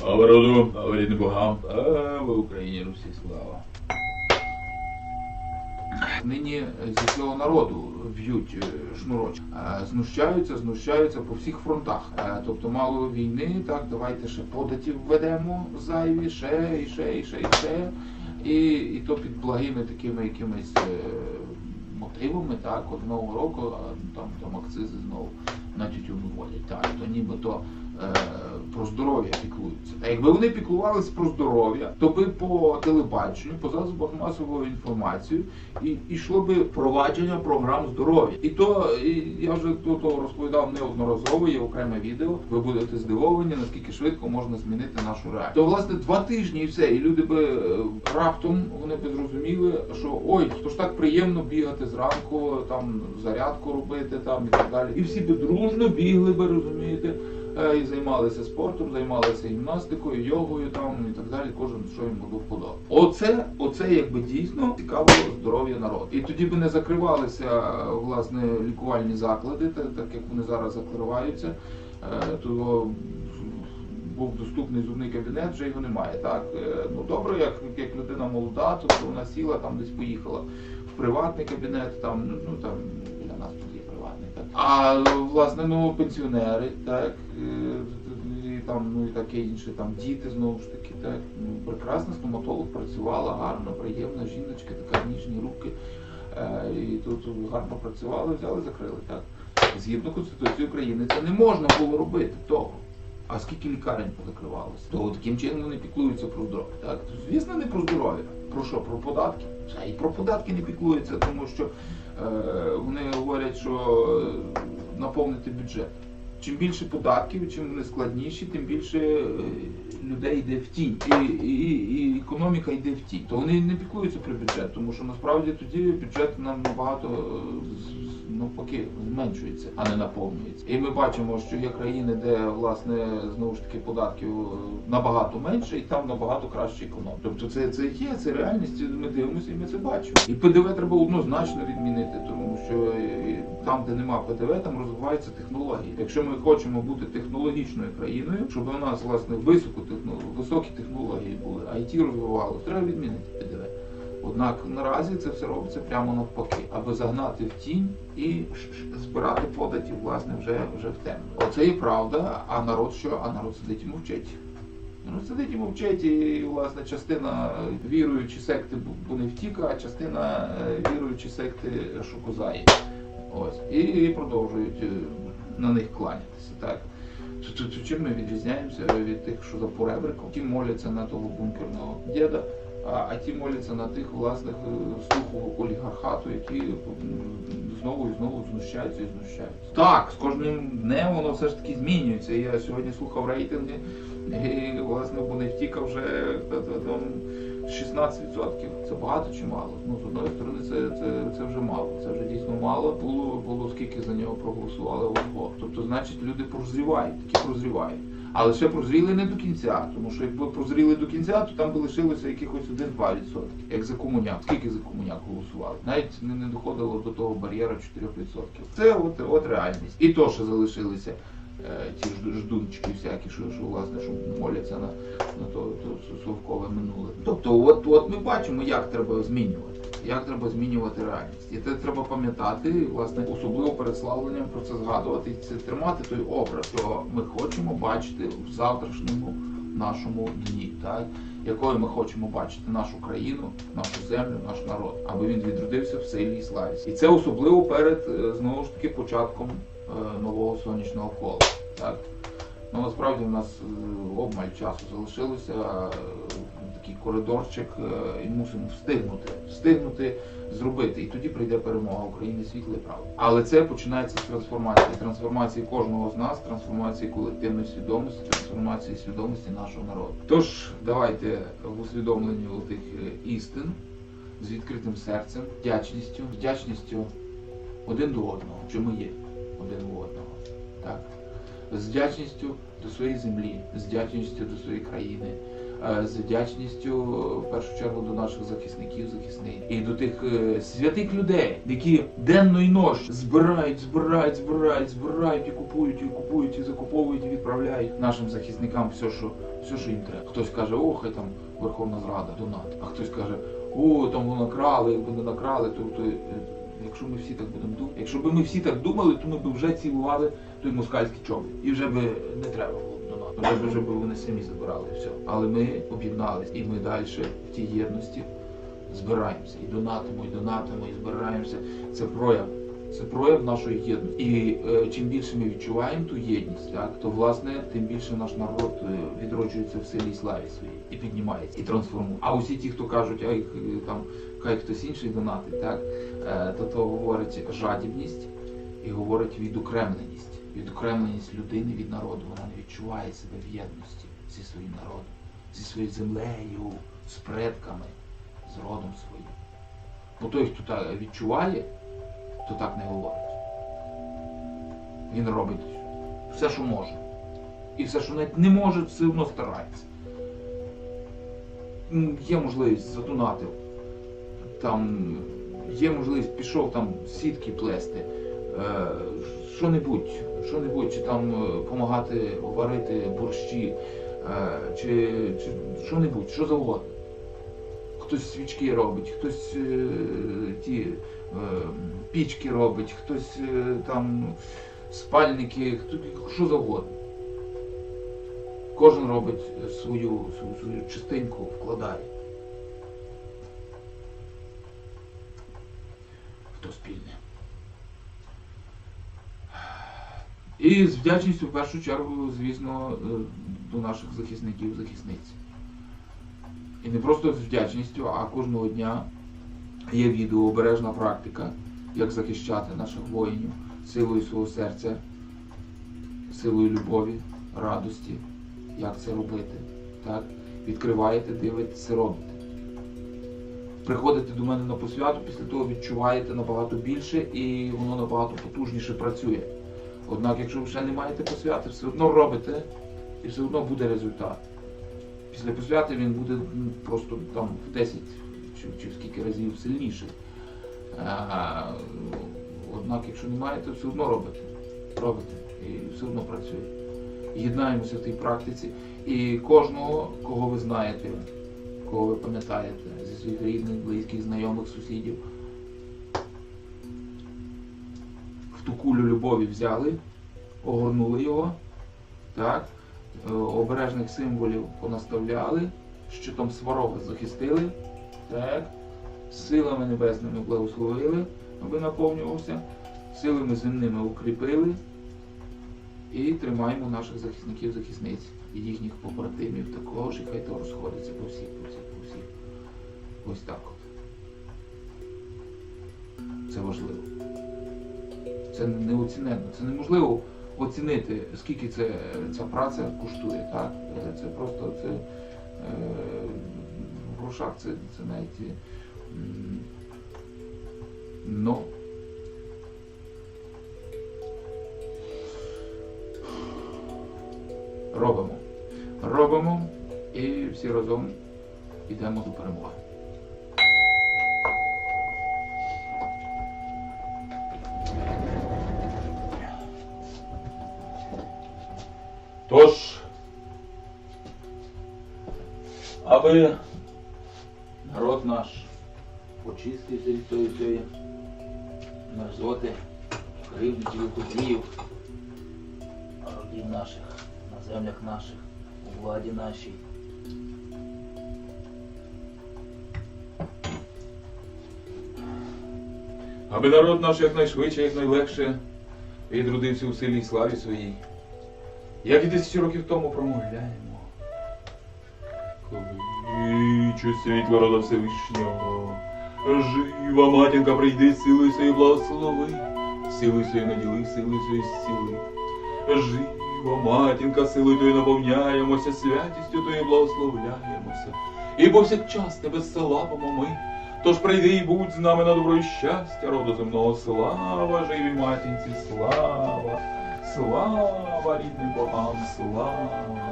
Слава роду, слава рідним богам, слава Україні, Русі, слава. Нині зі свого народу б'ють е, шнурочки. Е, Знущаються, знущаються по всіх фронтах. Е, Тобто мало війни, так, давайте ще податів введемо зайві, ще, і ще, і ще, і ще. І, і то під благими такими якимись мотивами, так, от нового року, а там, там акцизи знову на тютюн вводять. Так, то нібито про здоров'я піклуються. А якби вони піклувалися про здоров'я, то би по телебаченню, по засобах масової інформації і йшло би впровадження програм здоров'я. І то і я вже то розповідав неодноразово, є окреме відео. Ви будете здивовані, наскільки швидко можна змінити нашу реальність. То власне два тижні і все, і люди би е, раптом вони би зрозуміли, що ой, то ж так приємно бігати зранку, там зарядку робити, там і так далі. І всі би дружно бігли би, розумієте. Е, І займалися спортом, займалися гімнастикою, йогою там і так далі. Кожен що йому до вподоби. Оце, оце якби дійсно цікавило здоров'я народу. І тоді би не закривалися е, власне лікувальні заклади, так, як вони зараз закриваються. Е, То був доступний зубний кабінет, вже його немає. Так ну добре, як, як людина молода, то вона сіла там десь поїхала в приватний кабінет, там ну, ну там а власне ну пенсіонери, так е, і там ну і таке інше, там діти знову ж таки, так ну, Прекрасна стоматолог працювала гарно, приємна жіночка, така ніжні руки. Е, І тут гарно працювали, взяли, закрили. Так згідно Конституції України, це не можна було робити того. А скільки лікарень позакривалося? То таким чином вони піклуються про здоров'я. Так, звісно, не про здоров'я. Про що? Про податки. А і про податки не піклуються, тому що е, вони говорять, що наповнити бюджет. Чим більше податків, чим вони складніші, тим більше е, людей йде в тінь. І, і, і економіка йде в тінь. То вони не піклуються про бюджет, тому що насправді тоді бюджет нам набагато е, навпаки зменшується, а не наповнюється. І ми бачимо, що є країни, де власне знову ж таки податків е, набагато менше, і там набагато краще економіка. Тобто це, це є, це реальність. Ми дивимося і ми це бачимо. І ПДВ треба однозначно відмінити, тому що е, там, де нема ПДВ, там розвиваються технології. Якщо ми хочемо бути технологічною країною, щоб у нас власне високо високі технології були, IT розвивалося, треба відмінити. Однак наразі це все робиться прямо навпаки, аби загнати в тінь і збирати податів, власне, вже, вже в темну. Оце і правда, а народ що? А народ сидить і мовчить. Народ сидить і мовчить, і власне частина віруючі секти вони втіка, а частина е, віруючі секти шокозаї. Ось. І, і продовжують е, на них кланятися. Так? Чим ми відрізняємося від тих, що за поребриком? Ті моляться на того бункерного діда, а, ті моляться на тих власних е, слуху олігархату, які знову і знову знущаються і знущаються. Так, з кожним днем воно все ж таки змінюється. Я сьогодні слухав рейтинги, і власне бо не втіка вже та- та- там 16%. Це багато чи мало? Ну, з одної сторони, це, це, це вже мало. Це вже дійсно мало. Було, було скільки за нього проголосували ого. Тобто, значить, люди прозрівають, такі прозрівають. Але ще прозріли не до кінця, тому що якби прозріли до кінця, то там би лишилося якихось 1-2%, як за комуняк. Скільки за комуняк голосували? Навіть не, не доходило до того бар'єра 4%. Це от, от реальність. І то, що залишилися е, ті ждунчики всякі, що, що власне, що моляться на, на то, то совкове минуле. Тобто, от, от ми бачимо, як треба змінювати. Як треба змінювати реальність. І це треба пам'ятати, власне, особливо перед славленням про це згадувати і це тримати той образ, що ми хочемо бачити в завтрашньому нашому дні, так? якою ми хочемо бачити нашу країну, нашу землю, наш народ, аби він відродився в силі і славі. І це особливо перед е, знову ж таки початком е, нового сонячного кола. Так? Ну насправді в нас е, обмаль часу залишилося. е, Такий коридорчик, е, і мусимо встигнути, встигнути зробити. І тоді прийде перемога України світла і правда. Але це починається з трансформації. Трансформації кожного з нас, трансформації колективної свідомості, трансформації свідомості нашого народу. Тож давайте в усвідомленні тих істин з відкритим серцем, вдячністю, вдячністю один до одного, що ми є один у одного. Так? З вдячністю до своєї землі, з вдячністю до своєї країни, е, з вдячністю в першу чергу до наших захисників, захисниць і до тих е, святих людей, які денно і нощ збирають, збирають, збирають, збирають і купують, і купують, і закуповують, і відправляють нашим захисникам все, що все, що їм треба. Хтось каже, о, хай там Верховна Зрада, донат. А хтось каже, о, там воно якби не накрали, то, то е, якщо ми всі так будемо думати, якщо б ми всі так думали, то ми б вже цілували той москальський чобіт. І вже би не треба було б донату. Вже б вже вони самі забирали все. Але ми об'єднались, і ми далі в тій єдності збираємося. І донатимо, і донатимо, і збираємося. Це прояв. Це прояв нашої єдності. І е, чим більше ми відчуваємо ту єдність, так, то власне тим більше наш народ е, відроджується в силі і славі своїй і піднімається, і трансформує. А усі ті, хто кажуть, ай, е, там хай хтось інший донатить, так, е, то говорить жадібність і говорить відокремленість. Відокремленість людини від народу. Вона не відчуває себе в єдності зі своїм народом, зі своєю землею, з предками, з родом своїм. Бо той, хто так відчуває, то так не говорить. Він робить все, що може. І все, що навіть не може, все одно старається. Є можливість задонатив. Там є можливість пішов там сітки плести, е, що-небудь, що-небудь, чи там допомагати варити борщі, е, чи, що-небудь, що завгодно. Хтось свічки робить, хтось е, ті е, пічки робить, хтось е, там спальники, що завгодно. Кожен робить свою, свою, свою частинку, вкладає. Хто спільне. І з вдячністю в першу чергу, звісно, е, до наших захисників, захисниць. І не просто з вдячністю, а кожного дня є відео, обережна практика, як захищати наших воїнів силою свого серця, силою любові, радості, як це робити. Так? Відкриваєте, дивитеся, робите. Приходите до мене на посвяту, після того відчуваєте набагато більше і воно набагато потужніше працює. Однак, якщо ви ще не маєте посвяти, все одно робите і все одно буде результат. Після посвяти він буде ну, просто там в 10 чи, чи в скільки разів сильніший. А, однак, якщо не маєте, все одно робите. Робите і все одно працює. Єднаємося в тій практиці. І кожного, кого ви знаєте, кого ви пам'ятаєте, зі своїх рідних, близьких, знайомих, сусідів, в ту кулю любові взяли, огорнули його, так, е, обережних символів понаставляли, щитом сварога захистили, так, силами небесними благословили, аби наповнювався, силами земними укріпили і тримаємо наших захисників, захисниць і їхніх побратимів також, і хай то розходиться по всіх, по всіх, по всіх. Ось так от. Це важливо. Це неоціненно. Це неможливо оцінити, скільки це, ця праця коштує. Так? Це просто це, е, в грошах це, це навіть е, но. Робимо. Робимо і всі разом йдемо до перемоги. Тож, аби народ наш очистився від цієї цієї мерзоти, кривдів, подіїв, родів наших, на землях наших, у владі нашій. Аби народ наш якнайшвидше, якнайлегше відродився у силі і славі своїй. Як і тисячі років тому промовляємо. Кличе світло рода Всевишнього, жива матінка прийди, силою своєю благослови, силою своєю наділи, силою своєю зціли. Жива матінка, силою Тою наповняємося, святістю Тою благословляємося. І повсякчас тебе славимо ми. Тож прийди і будь з нами на добро і щастя, роду земного слава, живій матінці, слава, слава рідним богам, слава.